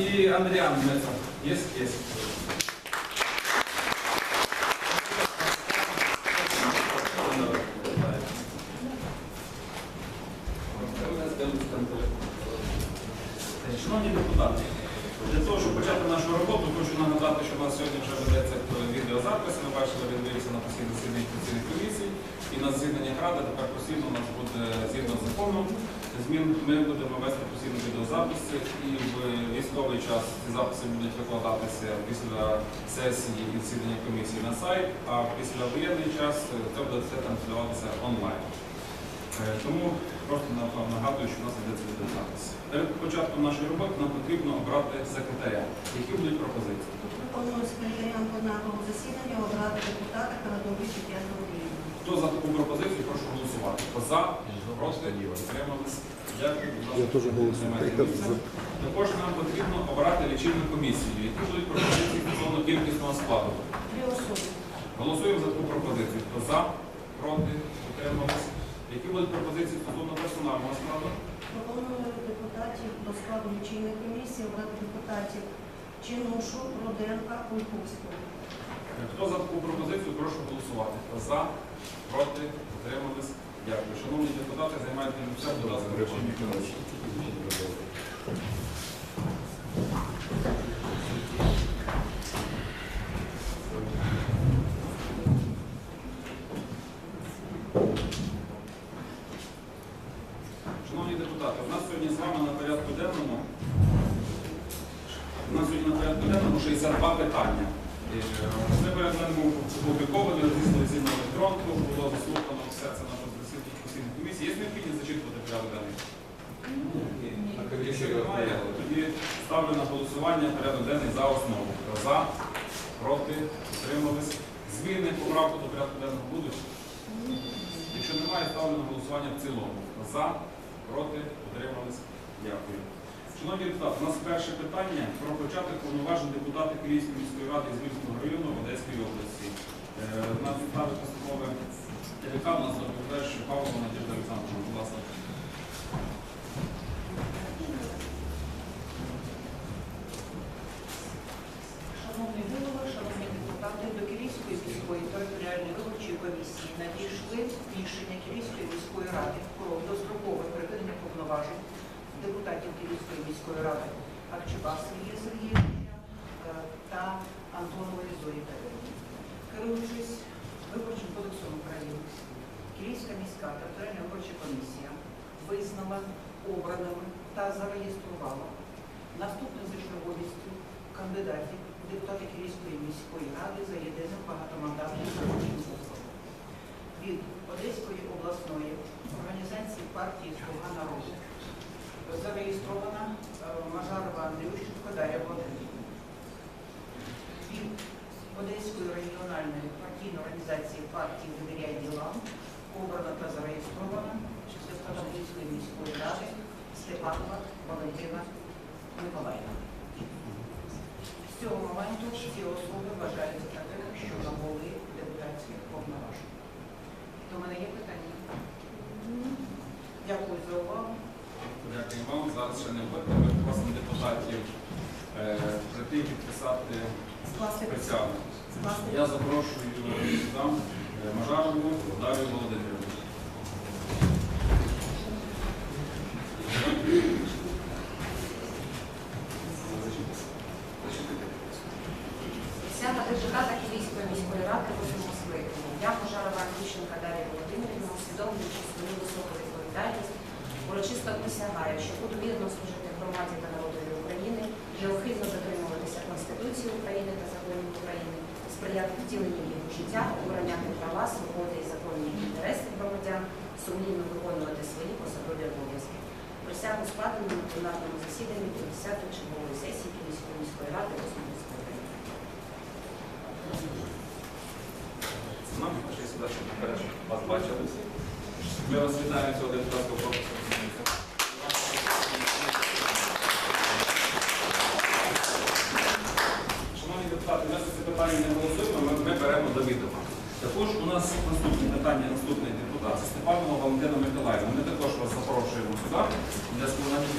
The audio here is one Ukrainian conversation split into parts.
Да. І Андріан Мецов. Є? Є. Шановні депутати, для того, щоб почати нашу роботу, хочу нагадати, що у нас сьогодні вже ведеться відеозапис. Ми бачили, він вивівся на постійне засідання постійних комісій. І на засіданнях ради тепер постійно у нас буде згідно з законом. Змін ми будемо вести постійно відеозаписи і в військовий час записи будуть викладатися після сесії і засідання комісії на сайт, а після воєнний час це буде все транслюватися онлайн. Е, Тому просто нагадую, що у нас йдеться відеозапис. Перед початком нашої роботи нам потрібно обрати секретаря. Які будуть пропозиції? Пропоную секретарям пленарного засідання обрати депутата Карадовича П'ятого Україна. Хто за таку пропозицію, прошу голосувати. Хто за, проти, утримались. Дякую. будь ласка, Я теж голосую. Також нам потрібно обрати лічильну комісію. Які будуть пропозиції стосовно кількісного складу? Голосуємо за таку пропозицію. Хто за, проти, утримались. Які будуть пропозиції стосовно персонального складу? Пропоную депутатів до складу лічильної комісії обрати депутатів Чинушу, Руденка, Кульковського. Хто за таку пропозицію, прошу голосувати. За, проти, утримались. Дякую. Шановні депутати, займайте місця, будь ласка, в лічильній комісії. Шановні депутати, у нас сьогодні з вами на порядку денному у нас сьогодні на порядку денному 62 питання. І, е, Це порядок денному опублікований, розісланий на електронку, було заслухано все це на засіданні постійних комісій. Є необхідність зачитувати порядок денний? Якщо немає, тоді ставлю на голосування порядок денний за основу. За, проти, утримались. Зміни, поправки до порядку денного будуть? Якщо немає, ставлю на голосування в цілому. За, проти, утримались. Дякую. Шановні депутати, у нас перше питання про початок повноважень депутата Київської міської ради Звільського району в Одеській області. Е, На підставі постанови ТВК у нас доповідає, що Павлова Надежда Олександровна, будь ласка. Шановний голово, шановні депутати, до Київської міської територіальної виборчої комісії надійшли рішення Київської міської ради про дострокове припинення повноважень депутатів Київської міської ради Акчука Сергія Сергійовича е, та Антонової Зої Петрівни. Керуючись виборчим кодексом України, Київська міська територіальна виборча комісія визнала обраними та зареєструвала наступне за черговістю кандидатів у депутати Київської міської ради за єдиним багатомандатним виборчим округом. Від Одеської обласної організації партії Слуга народу зареєстрована е, Мажарова Андрющенко Дар'я Володимирівна. Від Одеської регіональної партійної організації партії «Довіряй ділам» обрана та зареєстрована депутатом Київської міської ради Степанова Валентина Миколаївна. З цього моменту ці особи вважаються такими, що набули депутатських повноважень. До мене є питання? Дякую за увагу. Дякую вам. Зараз ще не буде. Ми просимо депутатів е, прийти і підписати присягу. Я запрошую сюди е, Мажарову Дар'ю Володимирівну. Присягу складено на пленарному засіданні 50-ї чергової сесії Київської міської ради 8 скликання. нами, пішли сюди, щоб наперед вас бачили. Ми вас вітаємо цього депутатського корпусу. Шановні депутати, ми це питання не голосуємо, ми, беремо до відома. Також у нас наступне питання, наступний депутат, це Степанова Валентина Миколаївна. Ми також вас запрошуємо сюди для складання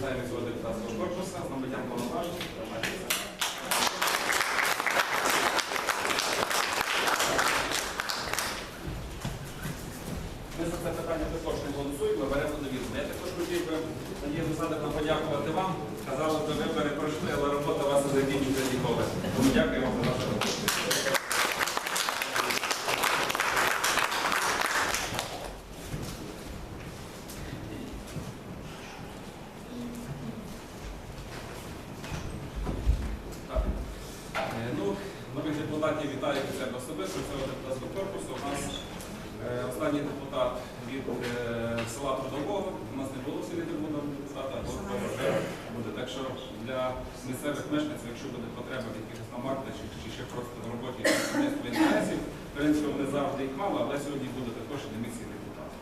вас також вітаємо корпуса депутатського корпусу з набуттям повноважень. Ми за це питання також не голосуємо, беремо до відома. Я також хотів би Надія Олександрівна подякувати вам. Казали, що ви перепройшли, але робота вас не закінчиться ніколи. Тому дякую вам за вашу роботу. Так. Е, Ну, нових депутатів вітаю від себе особисто цього депутатського корпусу. У нас е, останній депутат від е, села Трудового. У нас не було в селі депутата, а от вже буде. Так що для місцевих мешканців, якщо буде потреба в якихось намарках чи, ще просто в роботі інтересів, в принципі, вони завжди їх мало, але сьогодні буде також і місцевих депутатів.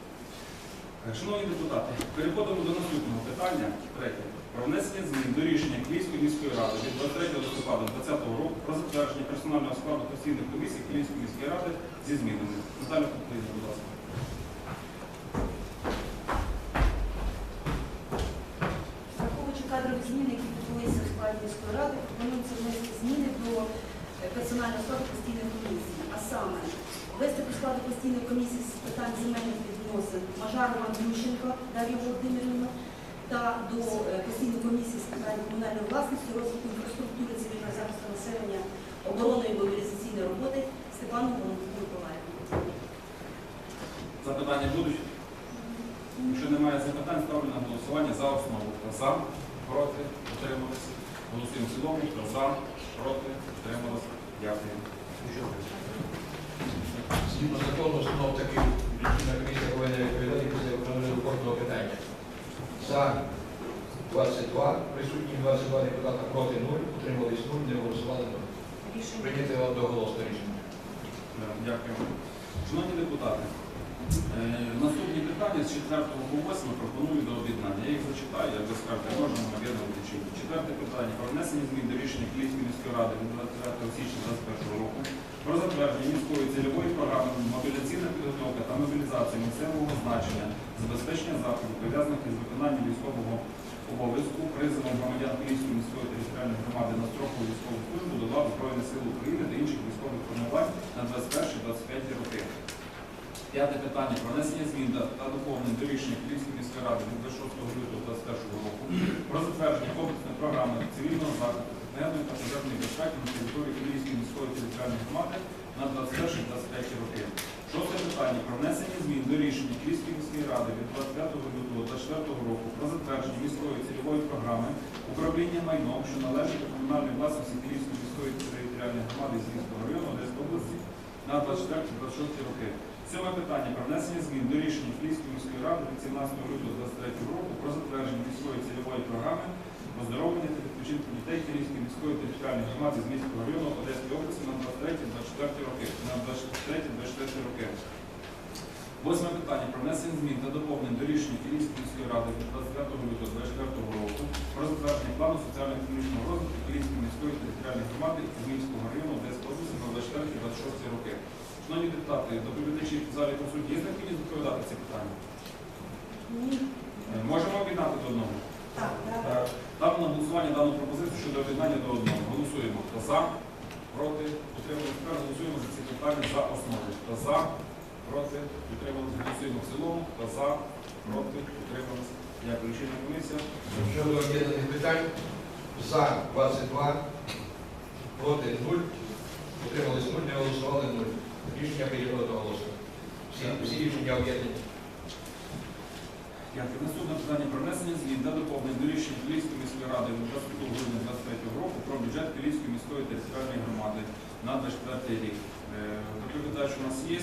Е, Шановні депутати, переходимо до наступного питання, третє. Про внесення змін до рішення Київської міської ради від 23 листопада 2020 року про затвердження персонального складу постійних комісій Київської міської ради зі змінами. Наталя Куплина, будь ласка. Враховуючи кадрові зміни, які відбулися в складі міської ради, пропонується внести зміни до е, персонального складу постійної комісії. А саме ввести до складу постійної комісії з питань земельних відносин Мажарова Ющенко Дар'я Володимирівна та до е, постійної комісії з питань комунальної власності, розвитку інфраструктури цивільного захисту населення, оборони і мобілізаційної роботи Степану Валентину Миколаївну. Запитання будуть? Якщо немає запитань, ставлю на голосування за основу. За, проти, утрималися. Голосуємо в цілому. За, проти, утрималися. Дякую. Згідно закону, знов таки лічильна комісія повинна відповідати після виконання кожного питання. За 22, присутні 22 депутата проти 0, утримались 0, не голосували 0. Рішення. Прийняти одноголосно рішення. Дякую. Шановні депутати, е, наступні питання з 4 по 8 пропоную до об'єднання. Я їх зачитаю, як ви скажете, можемо об'єднувати чи ні. Четверте питання про внесення змін до рішення Київської міської ради від 29 січня 2021 року про затвердження міської цільової програми мобіляційна підготовка та мобілізація місцевого значення, забезпечення заходів, пов'язаних із виконанням військового обов'язку призовом громадян Київської міської територіальної громади на строкову військову службу до лав Збройних сил України та інших військових формувань на 21-25 роки. П'яте питання про внесення змін та доповнень до рішення Київської міської ради від 26 лютого 2021 року про затвердження комплексної програми цивільного захисту техногенної та пожежної безпеки на території Київської міської територіальної громади на 21-25 роки. Шосте питання про внесення змін до рішення Київської міської ради від 25 лютого 2024 року про затвердження міської цільової програми управління майном, що належить до комунальної власності Київської міської територіальної громади з Львівського району Одеської області на 24-26 роки. Сьоме питання про внесення змін до рішення Київської міської ради від 17 лютого 2023 року про затвердження міської цільової програми оздоровлення та відпочинку дітей Київської міської територіальної громади з міського району Одеської області на 23-24 роки. На 23-24 роки. Восьме питання про внесення змін та доповнень до рішення Київської міської ради від 25 лютого 2024 року про затвердження плану соціально-економічного розвитку Київської міської територіальної громади з міського району Одеської області на 24-26 роки. Шановні депутати, доповідачі в залі по суті, є необхідність відповідати ці питання? Ні. Е, Можемо об'єднати до одного? Так, так. Так. Ставимо на голосування дану об'єднання до одного. Голосуємо. Хто за, проти, утримуємо. Тепер голосуємо за ці питання за основу. Хто за, проти, утримались. Голосуємо в цілому. Хто за, проти, утримались. Дякую. Рішення комісія. Щодо об'єднаних питань, за 22, проти 0, утримались 0, не голосували 0. Рішення прийнято. Всі, всі рішення об'єднані. Дякую. Наступне питання про внесення змін та доповнень до рішення Київської міської ради від 22 грудня 2023 року про бюджет Київської міської територіальної громади на 24 рік. Е, Доповідач у нас є.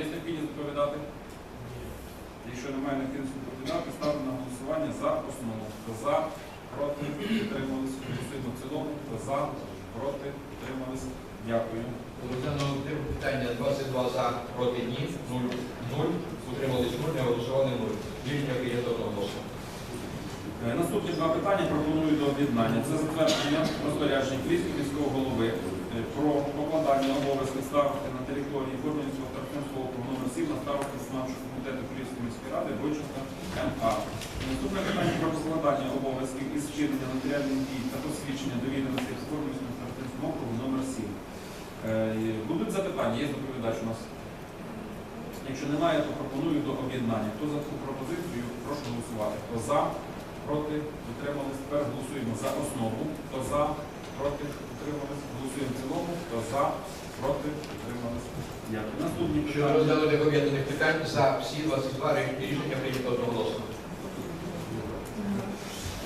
Є необхідність доповідати? Якщо немає необхідності доповідати, ставлю на голосування за основу. Хто за, проти, утримались. Голосуємо в цілому. Хто за, проти, утримались. Дякую. Олександр питання 22 за, проти ні, 0, 0, утримались 0, не голосували 0. Рішення прийнято одноголосно. Е, Наступні два питання пропоную до об'єднання. Це затвердження розпорядження Київського міського голови е, про покладання обов'язків старости на території Тарпинського округу номер 7 на старости виконавчого комітету Київської міської ради Бойченка МА. Наступне питання про покладання обов'язків із вчинення матеріальних дій та посвідчення довіреності Формінського Тарпинського округу номер 7. Е, Запитання, є доповідач у нас. Якщо немає, то пропоную до об'єднання. Хто за таку пропозицію, прошу голосувати. Хто за, проти, утримались. Тепер голосуємо за основу. Хто за, проти, утримались. Голосуємо в цілому. Хто за, проти, утримались. Дякую. Наступні Щодо питання. розглянутих об'єднаних питань, за всі 22 рішення прийнято одноголосно.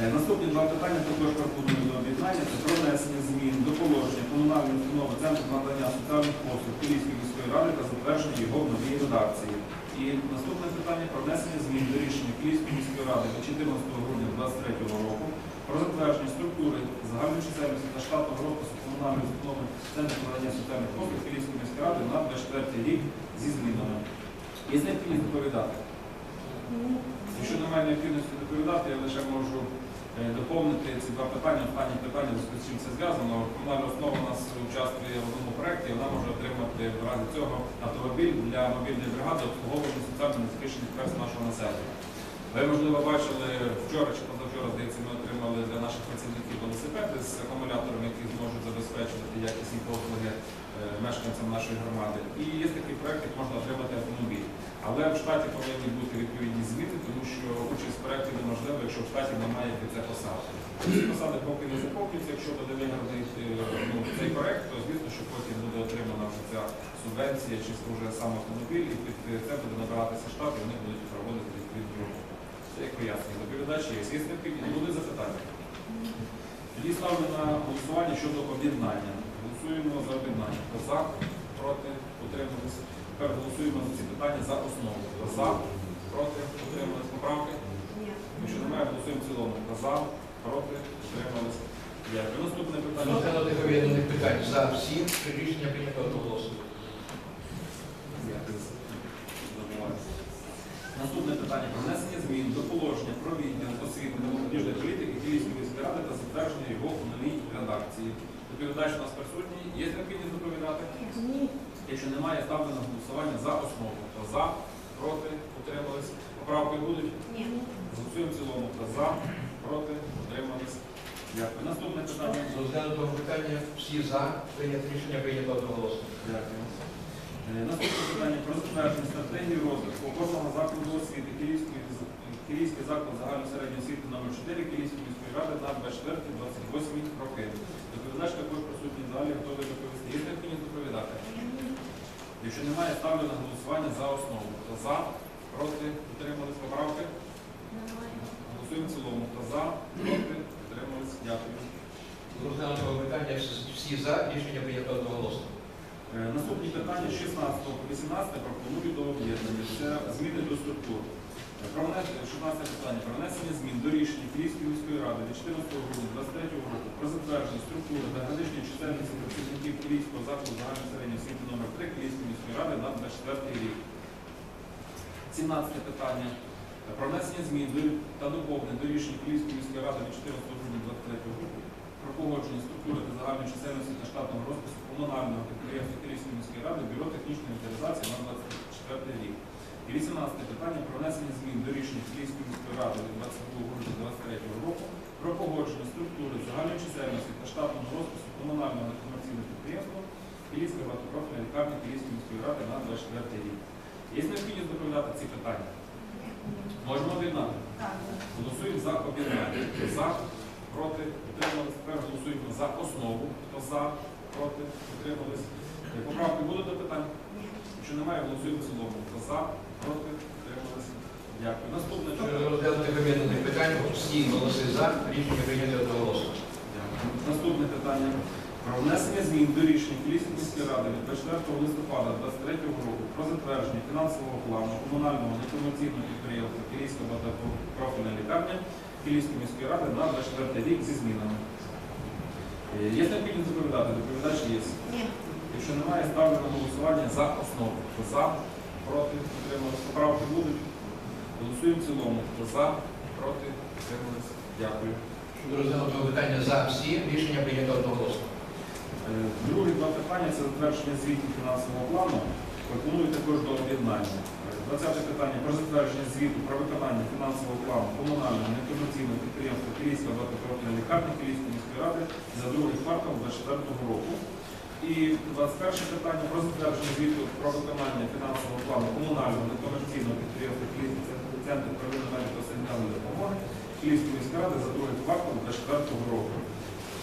Е, Наступні два питання також пропоную Це про внесення змін до положення комунальної установи Центру надання соціальних послуг Київської міської ради та затвердження його в новій редакції. І наступне питання про внесення змін до рішення Київської міської ради від 14 грудня 2023 року про затвердження структури загальної чисельності та штатного розпису комунальної установи Центру надання соціальних послуг Київської міської ради на 24 рік зі змінами. Є необхідність доповідати? Якщо немає необхідності доповідати, я лише можу доповнити ці два питання. останні питання, з чим це зв'язано. Комунальна основа у нас участвує в одному проєкті, вона може отримати в разі цього автомобіль для мобільної бригади обслуговування соціально незахищених верств нашого населення. Ви, можливо, бачили вчора чи позавчора, здається, ми отримали для наших працівників велосипеди з акумуляторами, які зможуть забезпечувати якісні послуги е, мешканцям нашої громади. І є такий проєкт, як можна отримати автомобіль. Але в штаті повинні бути відповідні зміни, тому що участь в проєкті неможлива, якщо в штаті немає під це посади. Ці посади поки не заповнюються, якщо буде виграний ну, цей проєкт, то звісно, що потім буде отримана вже ця субвенція чи вже сам автомобіль, і під це буде набиратися штат, і вони будуть проводити відповідну роботу. Це як пояснення. Доповідач є. Є необхідність? Будуть запитання? Тоді ставлю на голосування щодо об'єднання. Голосуємо за об'єднання. Хто за, проти, утрималися. Тепер голосуємо за ці питання за основу. Хто за, проти, утримались. Поправки? Ні. Якщо немає, голосуємо в цілому. Хто за, проти, утримались. Дякую. Наступне питання. розглянутих об'єднаних питань, за всі рішення прийнято одноголосно. Дякую. Наступне питання про внесення змін до положення про відділ освіти та молодіжної політики Київської міської ради та затвердження його у новій редакції. Доповідач у нас присутній. Є необхідність доповідати? Ні. Якщо немає, ставлю на голосування за основу. Хто за, проти, утримались. Поправки будуть? Ні. Голосуємо в цілому. Хто за, проти, утримались. Дякую. Наступне питання. З розглянутого питання всі за прийняте рішення прийнято одноголосно. Дякую. Е, Наступне питання про затвердження стратегії розвитку опорного закладу освіти Київської Київський заклад загальної середньої освіти номер 4 Київської міської ради на 24-28 роки. Доповідач також присутній в залі, готовий доповісти. Є необхідність доповідати? Якщо немає, ставлю на голосування за основу. Хто за, проти, утримались поправки? Голосуємо в цілому. Хто за, проти, утримались. Дякую. Розглянутого питання всі- за рішення прийнято одноголосно. Е, Наступні питання з 16 по 18 пропоную до об'єднання. Це зміни до структур. Про внесення, 16 питання. Про внесення змін до рішення Київської міської ради від 14 грудня 2023 року про затвердження структури та граничної чисельності працівників Київського закладу загальної середньої освіти номер 3 Київської міської ради на 24 рік. 17 питання. Про внесення змін та доповнень до рішення Київської міської ради від 14 грудня 2023 року про погодження структури та загальної чисельності та штатного розпису комунального підприємства Київської міської ради Бюро технічної інвентаризації на 24 рік. І 18 питання про внесення змін до рішення Київської міської ради від 22 грудня 2023 року про погодження структури загальної чисельності та штатного розпису комунального некомерційного підприємства Київська багатопрофільна лікарня Київської міської ради на 24 рік. Є необхідність доповідати ці питання? Можемо об'єднати? Голосуємо за об'єднання. Хто за, проти, утримались. Тепер голосуємо за основу. Хто за, проти, утримались. Поправки будуть до питань? Якщо немає, голосуємо в цілому. Хто за, проти. Дякую. Наступне Щодо розглянутих об'єднаних питань, всі голоси за, рішення прийнято одноголосно. Дякую. Наступне питання. Про внесення змін до рішень Київської міської ради від 24 листопада 2023 року про затвердження фінансового плану комунального некомерційного підприємства Київська багатопрофільна лікарня Київської міської ради на 24 рік зі змінами. Е, Є необхідність доповідати? Доповідач є. Якщо немає, ставлю на голосування за основу. Хто за, проти, утримались. Поправки будуть. Голосуємо в цілому. Хто за, проти, утримались. Дякую. Щодо розглянутого питання за всі, рішення прийнято одноголосно. Е, Другі два питання це затвердження звіту фінансового плану. Пропоную також до об'єднання. Е, 20 питання про затвердження звіту про виконання фінансового плану комунального некомерційного підприємства Київська багатопрофільна лікарня Київської міської ради за другий квартал 2024 року. І 21 питання про затвердження звіту про виконання фінансового плану комунального некомерційного підприємства Київський центр первинної медико-санітарної допомоги Київської міської ради за другий квартал 2024 року.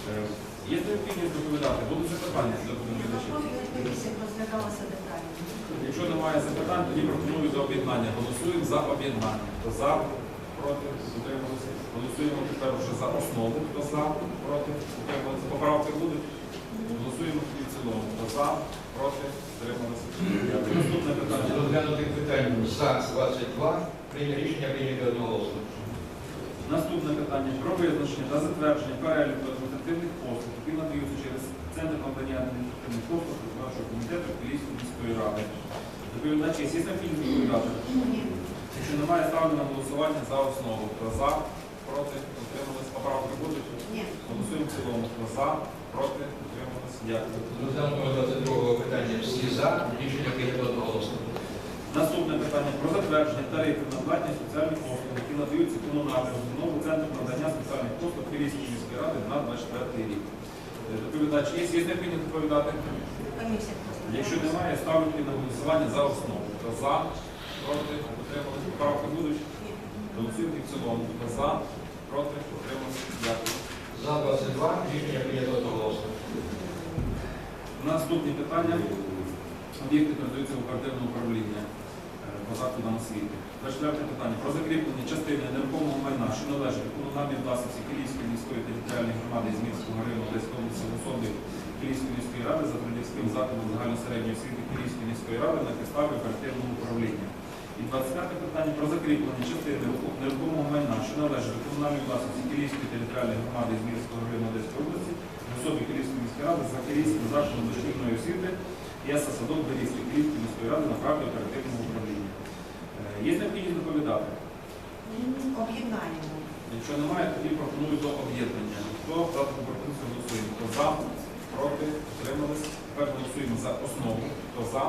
Е, Є необхідність доповідати, будуть запитання до доповідачів. Якщо немає запитань, тоді пропоную до об'єднання. Голосуємо за об'єднання. Хто за, проти, утрималися. Голосуємо тепер вже за основу. Хто за, проти, утрималися. Поправки будуть. Голосуємо Хто за, проти, утрималися. Дякую. Наступне питання. розглянутих питань за 22, прийняте рішення прийнято одноголосно. Наступне питання про визначення та затвердження переліку адміністративних послуг, які надаються через Центр надання адміністративних послуг виконавчого комітету Київської міської ради. Доповідач, є необхідність доповідати? Якщо немає, ставлю на голосування за основу. Хто за, проти, утримались. Поправки будуть? Ні. Голосуємо в цілому. Хто за, проти, утримались. Дякую. Розглянутого 22 питання всі за, рішення прийнято одноголосно. Наступне питання про затвердження тарифів на платні соціальні послуги, які надаються комунальним установу Центру надання соціальних послуг Київської міської ради на 24 рік. Доповідач є, є необхідність доповідати? Комісія Якщо немає, ставлю на голосування за основу. Хто за, проти, утримались. Поправки будуть? Голосуємо і в цілому. Хто за, проти, утримались. Дякую. За 22, рішення прийнято одноголосно. Наступні питання. Об'єкти передаються в оперативне управління е, по закладам освіти. Четверте питання про закріплення частини нерухомого майна, що належить комунальній власності Київської міської територіальної громади Змінського району Одеської області в особі Київської міської ради за Трудівським закладом загальносередньої освіти Київської міської ради на підставі оперативного управління. І 25 питання про закріплення частини нерухомого майна, що належить до комунальної власності Київської територіальної громади Змінського району Одеської області в особі Київської міської ради за Київським закладом дошкільної освіти ЄСА Садок Берізький Київської міської ради на правді оперативного управління. Е, Є необхідність доповідати? Об'єднаємо. Якщо немає, тоді пропоную до об'єднання. Хто за пропозицію голосує? Хто за, проти, утримались? Тепер голосуємо за основу. Хто за,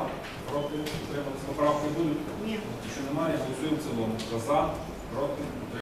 проти, утримались? Поправки будуть? Ні. Якщо немає, голосуємо в цілому. Хто за, проти, утримались?